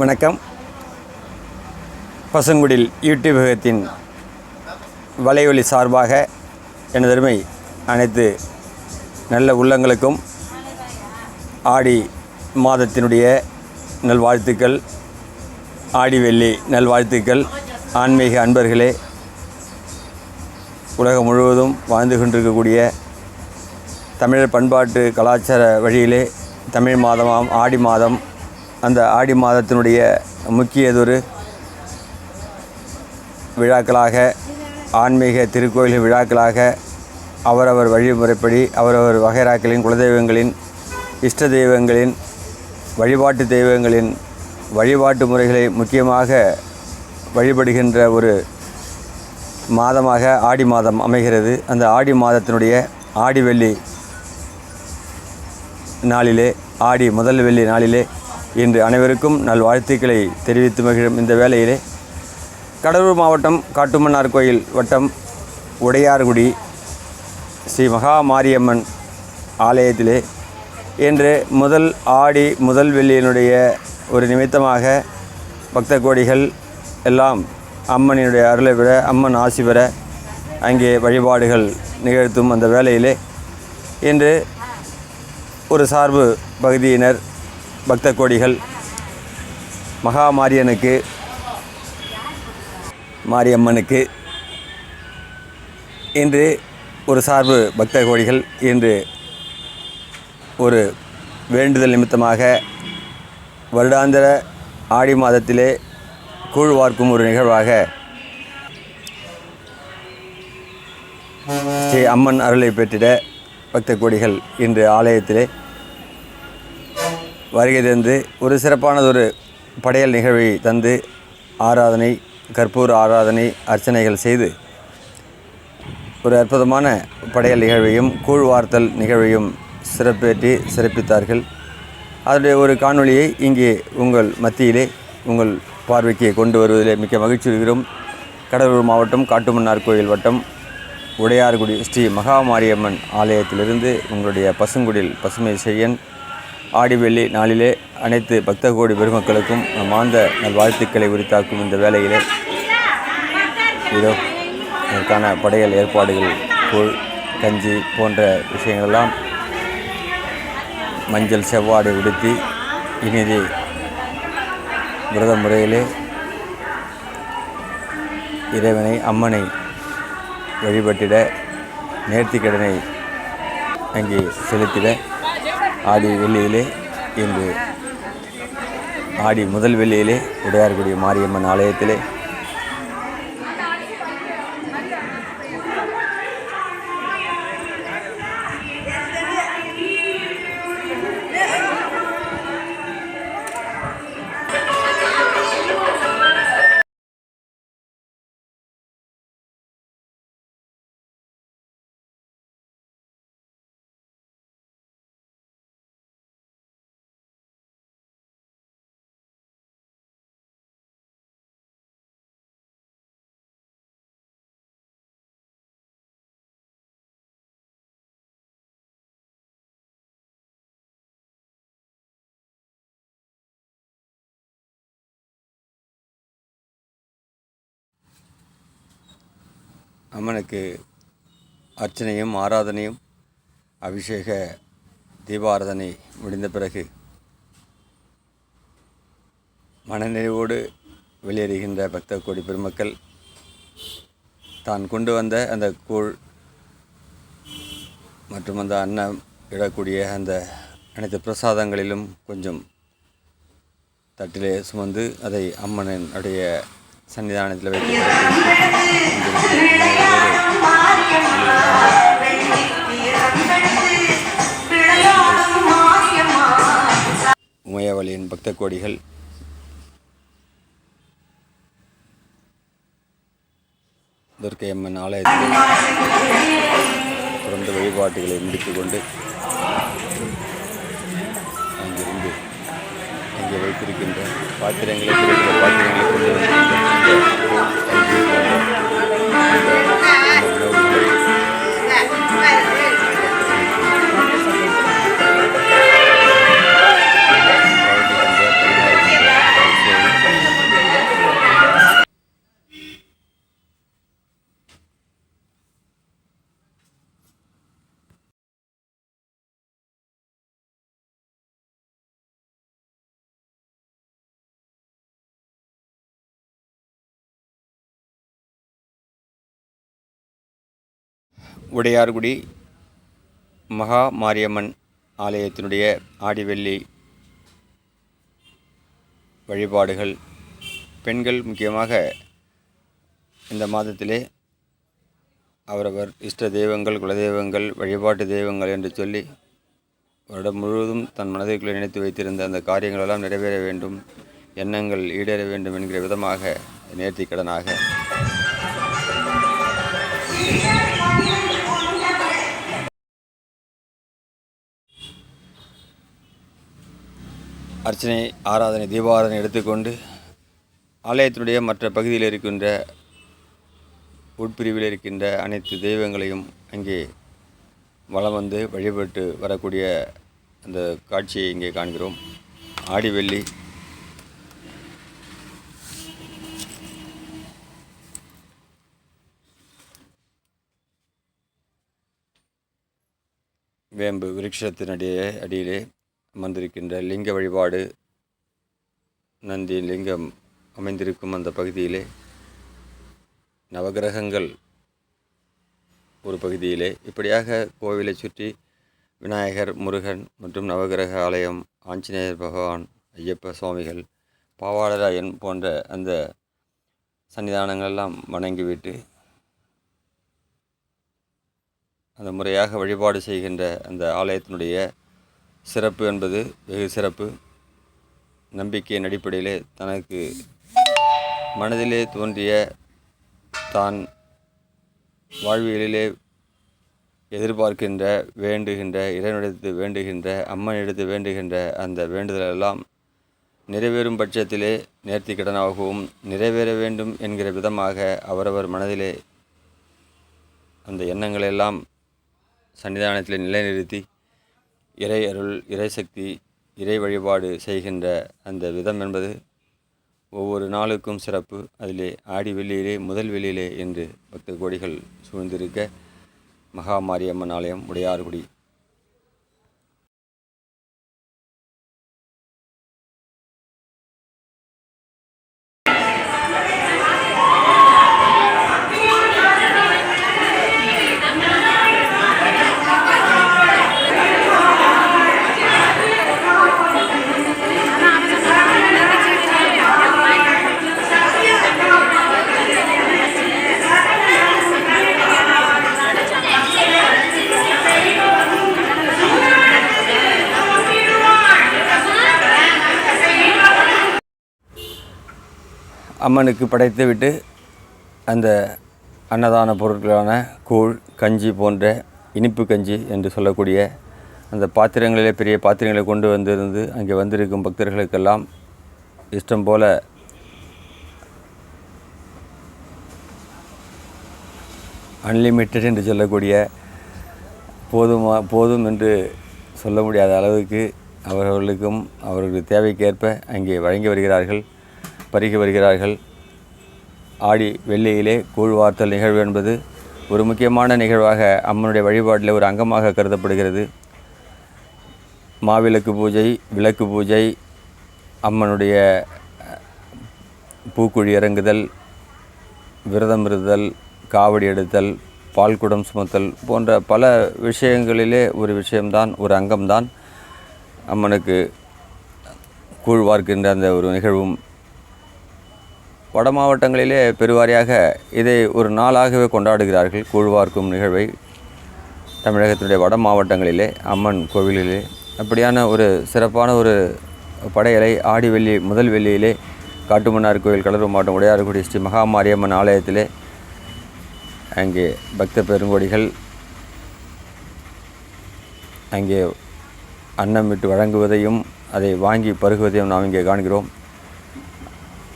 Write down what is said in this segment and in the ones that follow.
வணக்கம். பசுங்குடில் யூடியூபகத்தின் வலையொலி சார்பாக எனதருமை அனைத்து நல்ல உள்ளங்களுக்கும் ஆடி மாதத்தினுடைய நல்வாழ்த்துக்கள் ஆடி வெள்ளி நல்வாழ்த்துக்கள். ஆன்மீக அன்பர்களே உலகம் முழுவதும் வாழ்ந்து கொண்டிருக்கக்கூடிய தமிழர் பண்பாட்டு கலாச்சார வழியிலே தமிழ் மாதமாம் ஆடி மாதம் அந்த ஆடி மாதத்தினுடைய முக்கியதொரு விழாக்களாக ஆன்மீக திருக்கோயில் விழாக்களாக அவரவர் வழிமுறைப்படி அவரவர் வகைராக்களின் குலதெய்வங்களின் இஷ்ட தெய்வங்களின் வழிபாட்டு தெய்வங்களின் வழிபாட்டு முறைகளை முக்கியமாக வழிபடுகின்ற ஒரு மாதமாக ஆடி மாதம் அமைகிறது. அந்த ஆடி மாதத்தினுடைய ஆடி வெள்ளி நாளிலே ஆடி முதல் வெள்ளி நாளிலே இன்று அனைவருக்கும் நல்வாழ்த்துக்களை தெரிவித்து மகிழும் இந்த வேளையிலே கடலூர் மாவட்டம் காட்டுமன்னார் கோயில் வட்டம் உடையார்குடி ஸ்ரீ மகா மாரியம்மன் ஆலயத்திலே இன்று முதல் ஆடி முதல் வெள்ளியினுடைய ஒரு நிமித்தமாக பக்த கோடிகள் எல்லாம் அம்மனினுடைய அருளை பெற அம்மன் ஆசி பெற அங்கே வழிபாடுகள் நிகழ்த்தும் அந்த வேளையிலே இன்று ஒரு சார்பு பகுதியினர் பக்த கோடிகள் மகா மாரியனுக்கு மாரியம்மனுக்கு இன்று ஒரு சார்பு பக்த கோடிகள் இன்று ஒரு வேண்டுதல் நிமித்தமாக வருடாந்திர ஆடி மாதத்திலே கூழ் வார்க்கும் ஒரு நிகழ்வாக ஸ்ரீ அம்மன் அருளை பெற்றிட பக்த கோடிகள் இன்று ஆலயத்திலே வருகை தந்து ஒரு சிறப்பானதொரு படையல் நிகழ்வை தந்து ஆராதனை கற்பூர ஆராதனை அர்ச்சனைகள் செய்து ஒரு அற்புதமான படையல் நிகழ்வையும் கூழ் வார்த்தல் நிகழ்வையும் சிறப்பேற்றி சிறப்பித்தார்கள். அதனுடைய ஒரு காணொளியை இங்கே உங்கள் மத்தியிலே உங்கள் பார்வைக்கு கொண்டு வருவதிலே மிக்க மகிழ்ச்சி இருக்கிறோம் கடலூர் மாவட்டம் காட்டுமன்னார் கோயில் வட்டம் உடையார்குடி ஸ்ரீ மகாமாரியம்மன் ஆலயத்திலிருந்து உங்களுடைய பசுங்குடில் பசுமை செய்யன் ஆடிவெள்ளி நாளிலே அனைத்து பக்த கோடி பெருமக்களுக்கும் மாந்த நல்வாழ்த்துக்களை உரித்தாக்கும் இந்த வேலையிலே இதோ இதற்கான படையல் ஏற்பாடுகள் கூழ் கஞ்சி போன்ற விஷயங்களெல்லாம் மஞ்சள் செவ்வாடை உடுத்தி இனிது விரத முறையிலே இறைவனை அம்மனை வழிபட்டிட நேர்த்திக்கடனை அங்கே செலுத்திட ஆடி வெள்ளியிலே இன்று ஆடி முதல் வெள்ளியிலே உடையார்குடி மாரியம்மன் ஆலயத்திலே அம்மனுக்கு அர்ச்சனையும் ஆராதனையும் அபிஷேக தீபாராதனை முடிந்த பிறகு மனநிறைவோடு வெளியேறுகின்ற பக்த கோடி பெருமக்கள் தான் கொண்டு வந்த அந்த கூழ் மற்றும் அந்த அன்னம் இடக்கூடிய அந்த அனைத்து பிரசாதங்களிலும் கொஞ்சம் தட்டிலே சுமந்து அதை அம்மனினுடைய சன்னிதானத்தில் வைத்து உமையவளியின் பக்த கோடிகள் துர்க்கை அம்மன் ஆலயத்தில் தொடர்ந்து வழிபாட்டுகளை முடித்துக்கொண்டு வைத்திருக்கின்ற பாத்திரங்களை கிடைக்கிற பாத்திரங்களை கொண்டு வந்திருக்கின்ற உடையார்குடி மகா மாரியம்மன் ஆலயத்தினுடைய ஆடிவெள்ளி வழிபாடுகள். பெண்கள் முக்கியமாக இந்த மாதத்திலே அவரவர் இஷ்ட தெய்வங்கள் குலதெய்வங்கள் வழிபாட்டு தெய்வங்கள் என்று சொல்லி வருடம் முழுவதும் தன் மனதிற்குள்ளே நினைத்து வைத்திருந்த அந்த காரியங்களெல்லாம் நிறைவேற வேண்டும் எண்ணங்கள் ஈடேற வேண்டும் என்கிற விதமாக நேர்த்தி கடனாக அர்ச்சனை ஆராதனை தீபாராதனை எடுத்துக்கொண்டு ஆலயத்தினுடைய மற்ற பகுதியில் இருக்கின்ற உட்பிரிவில் இருக்கின்ற அனைத்து தெய்வங்களையும் அங்கே வலம் வந்து வழிபட்டு வரக்கூடிய அந்த காட்சியை இங்கே காண்கிறோம். ஆடிவெள்ளி வேம்பு விருட்சத்தினுடைய அடியிலே அமர்ந்திருக்கின்ற லிங்க வழிபாடு நந்தி லிங்கம் அமைந்திருக்கும் அந்த பகுதியிலே நவகிரகங்கள் ஒரு பகுதியிலே. இப்படியாக கோவிலை சுற்றி விநாயகர் முருகன் மற்றும் நவகிரக ஆலயம் ஆஞ்சநேயர் பகவான் ஐயப்ப சுவாமிகள் பாவாளராயன் போன்ற அந்த சன்னிதானங்களெல்லாம் வணங்கிவிட்டு அந்த முறையாக வழிபாடு செய்கின்ற அந்த ஆலயத்தினுடைய சிறப்பு என்பது வெகு சிறப்பு. நம்பிக்கையின் அடிப்படையிலே தனக்கு மனதிலே தோன்றிய தான் வாழ்வியலிலே எதிர்பார்க்கின்ற வேண்டுகின்ற இறைவனிடத்து வேண்டுகின்ற அம்மனிடத்து வேண்டுகின்ற அந்த வேண்டுதலெல்லாம் நிறைவேறும் பட்சத்திலே நேர்த்தி கடனாகவும் நிறைவேற வேண்டும் என்கிற விதமாக அவரவர் மனதிலே அந்த எண்ணங்களெல்லாம் சன்னிதானத்தில் நிலைநிறுத்தி இறை அருள் இறைசக்தி இறை வழிபாடு செய்கின்ற அந்த விதம் என்பது ஒவ்வொரு நாளுக்கும் சிறப்பு. அதிலே ஆடி வெள்ளியிலே முதல் வெள்ளியிலே என்று பக்த கோடிகள் சூழ்ந்திருக்க மகா மாரியம்மன் ஆலயம் உடையார்குடி அம்மனுக்கு படைத்து விட்டு அந்த அன்னதான பொருட்களான கூழ் கஞ்சி போன்ற இனிப்பு கஞ்சி என்று சொல்லக்கூடிய அந்த பாத்திரங்களிலே பெரிய பாத்திரங்களை கொண்டு வந்திருந்து அங்கே வந்திருக்கும் பக்தர்களுக்கெல்லாம் இஷ்டம் போல அன்லிமிட்டெட் என்று சொல்லக்கூடிய போதுமா போதும் என்று சொல்ல முடியாத அளவுக்கு அவர்களுக்கும் அவர்களுக்கு தேவைக்கேற்ப அங்கே வழங்கி வருகிறார்கள். பருகி வருகிறார்கள். ஆடி வெள்ளியிலே கூழ் வார்த்தல் நிகழ்வு என்பது ஒரு முக்கியமான நிகழ்வாக அம்மனுடைய வழிபாட்டில் ஒரு அங்கமாக கருதப்படுகிறது. மாவிளக்கு பூஜை விளக்கு பூஜை அம்மனுடைய பூக்குழி இறங்குதல் விரதம் இருதல் காவடி எடுத்தல் பால்குடம் சுமத்தல் போன்ற பல விஷயங்களிலே ஒரு விஷயம்தான் ஒரு அங்கம்தான் அம்மனுக்கு கூழ் வார்க்கின்ற அந்த ஒரு நிகழ்வும் வட மாவட்டங்களிலே பெருவாரியாக இதை ஒரு நாளாகவே கொண்டாடுகிறார்கள். கூழ்வார்க்கும் நிகழ்வை தமிழகத்தினுடைய வட மாவட்டங்களிலே அம்மன் கோவிலிலே. அப்படியான ஒரு சிறப்பான ஒரு படையலை ஆடி வெள்ளி முதல் வெள்ளியிலே காட்டுமன்னார் கோவில் கடலூர் மாவட்டம் உடையார்குடி ஸ்ரீ மகாமாரியம்மன் ஆலயத்திலே அங்கே பக்த பெருங்கோடிகள் அங்கே அன்னம் விட்டு வழங்குவதையும் அதை வாங்கி பருகுவதையும் நாம் இங்கே காண்கிறோம்.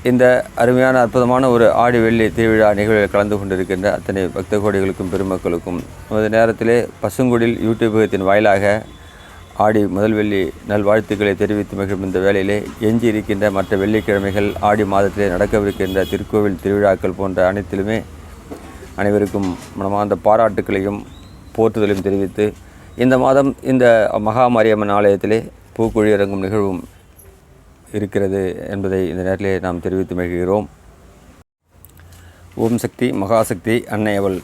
இந்த அருமையான அற்புதமான ஒரு ஆடி வெள்ளி திருவிழா நிகழ்வில் கலந்து கொண்டிருக்கின்ற அத்தனை பக்த கோடிகளுக்கும் பெருமக்களுக்கும் நமது நேரத்திலே பசுங்குடில் யூடியூபகத்தின் வாயிலாக ஆடி முதல் வெள்ளி நல்வாழ்த்துக்களை தெரிவித்து மகிழும் இந்த வேளையிலே எஞ்சி இருக்கின்ற மற்ற வெள்ளிக்கிழமைகள் ஆடி மாதத்திலே நடக்கவிருக்கின்ற திருக்கோவில் திருவிழாக்கள் போன்ற அனைத்திலுமே அனைவருக்கும் மனமார்ந்த பாராட்டுக்களையும் போற்றுதலையும் தெரிவித்து இந்த மாதம் இந்த மகா மாரியம்மன் ஆலயத்திலே பூக்குழி இறங்கும் நிகழ்வும் இருக்கிறது என்பதை இந்த நேரத்திலே நாம் தெரிவித்து மகிழ்கிறோம். ஓம் சக்தி மகாசக்தி அன்னையவள்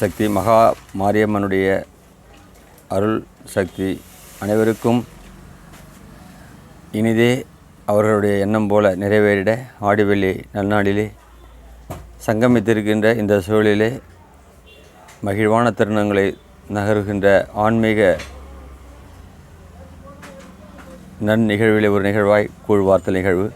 சக்தி மகா மாரியம்மனுடைய அருள் சக்தி அனைவருக்கும் இனிதே அவர்களுடைய எண்ணம் போல நிறைவேறிட ஆடிவெள்ளி நன்னாளிலே சங்கமித்திருக்கின்ற இந்த சூழலிலே மகிழ்வான தருணங்களை நகருகின்ற ஆன்மீக நன் நிகழ்வில் ஒரு நிகழ்வாய் கூழ்வார்த்தல் நிகழ்வு.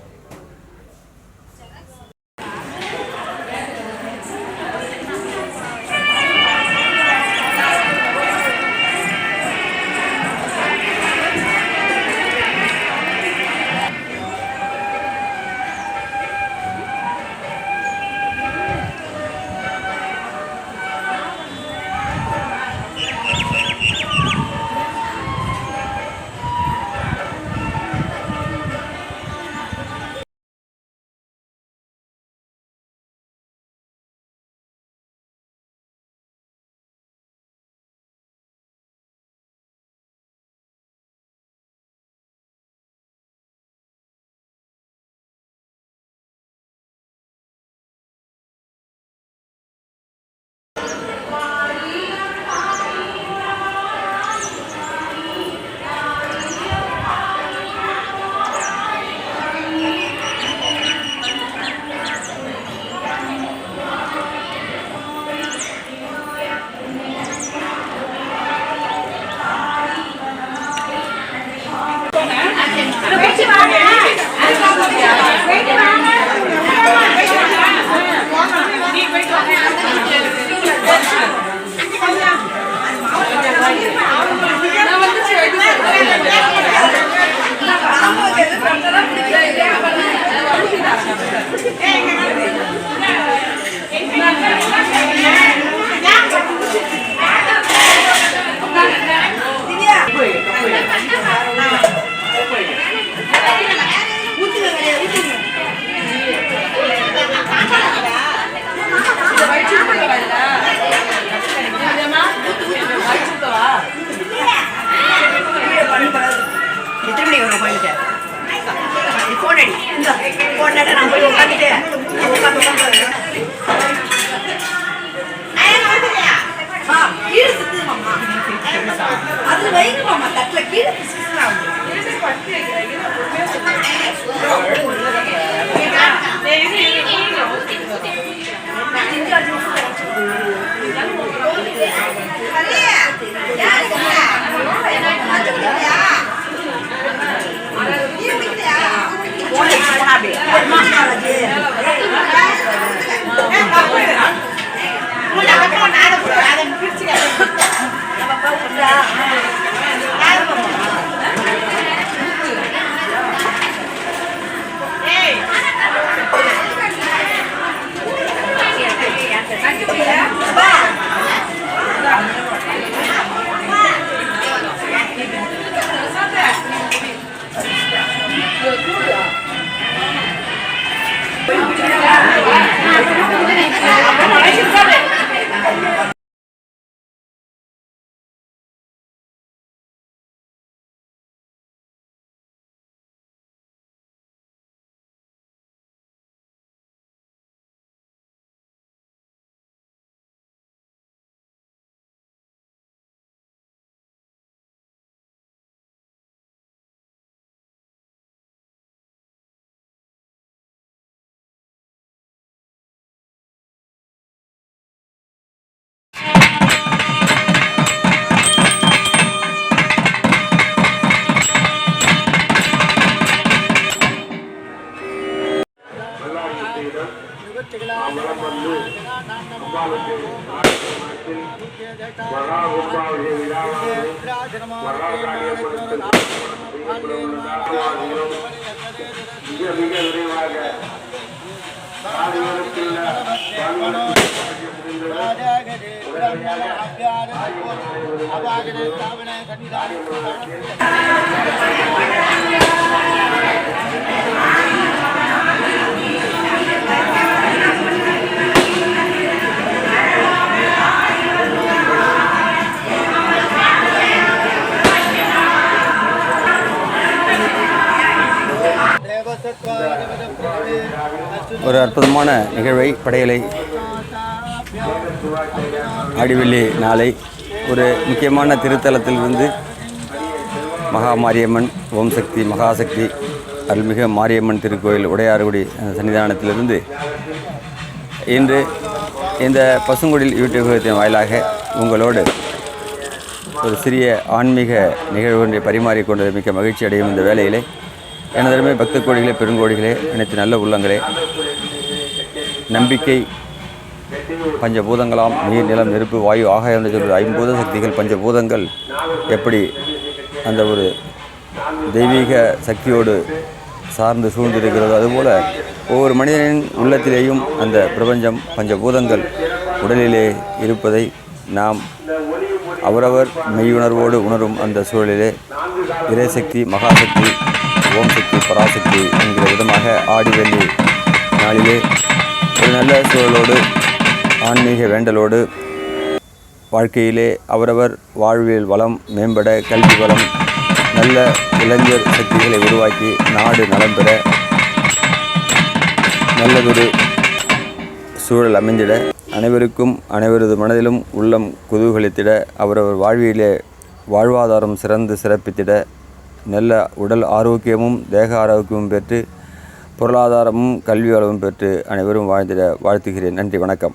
மிக மிக விரைவாக ஆதிவரத்தில் ஒரு அற்புதமான நிகழ்வை படையலை ஆடிவெள்ளி நாளை ஒரு முக்கியமான திருத்தலத்திலிருந்து மகா மாரியம்மன் ஓம் சக்தி மகாசக்தி அருள்மிகு மாரியம்மன் திருக்கோயில் உடையாறுகுடி சன்னிதானத்திலிருந்து இன்று இந்த பசுங்குடில் யூடியூபத்தின் வாயிலாக உங்களோடு ஒரு சிறிய ஆன்மீக நிகழ்வு ஒன்றை பரிமாறிக்கொண்டது மிக்க மகிழ்ச்சி அடையும் இந்த வேலையிலே எனதருமே பக்த கோடிகளே பெருங்கோடிகளே அனைத்து நல்ல உள்ளங்களே. நம்பிக்கை பஞ்சபூதங்களாம் நீர் நிலம் நெருப்பு வாயு ஆகாயம் சொல்கிற ஐம்பூத சக்திகள் பஞ்சபூதங்கள். எப்படி அந்த ஒரு தெய்வீக சக்தியோடு சார்ந்து சூழ்ந்திருக்கிறது அதுபோல் ஒவ்வொரு மனிதனின் உள்ளத்திலேயும் அந்த பிரபஞ்சம் பஞ்சபூதங்கள் உடலிலே இருப்பதை நாம் அவரவர் மெய்யுணர்வோடு உணரும் அந்த சூழலிலே. இறைசக்தி மகாசக்தி ஓம் சக்தி பராசக்தி என்கிற விதமாக ஆடிவெள்ளி நாளிலே ஒரு நல்ல சூழலோடு ஆன்மீக வேண்டலோடு வாழ்க்கையிலே அவரவர் வாழ்வியல் வளம் மேம்பட கல்வி வளம் நல்ல இளைஞர் சக்திகளை உருவாக்கி நாடு நலம் பெற நல்லதொரு சூழல் அமைந்திட அனைவருக்கும் அனைவரது மனதிலும் உள்ளம் குதூகலித்திட அவரவர் வாழ்வியலே வாழ்வாதாரம் சிறந்து சிறப்பித்திட நல்ல உடல் ஆரோக்கியமும் தேக ஆரோக்கியமும் பெற்று பொருளாதாரமும் கல்வி வளமும் பெற்று அனைவரும் வாழ்ந்திட வாழ்த்துகிறேன். நன்றி வணக்கம்.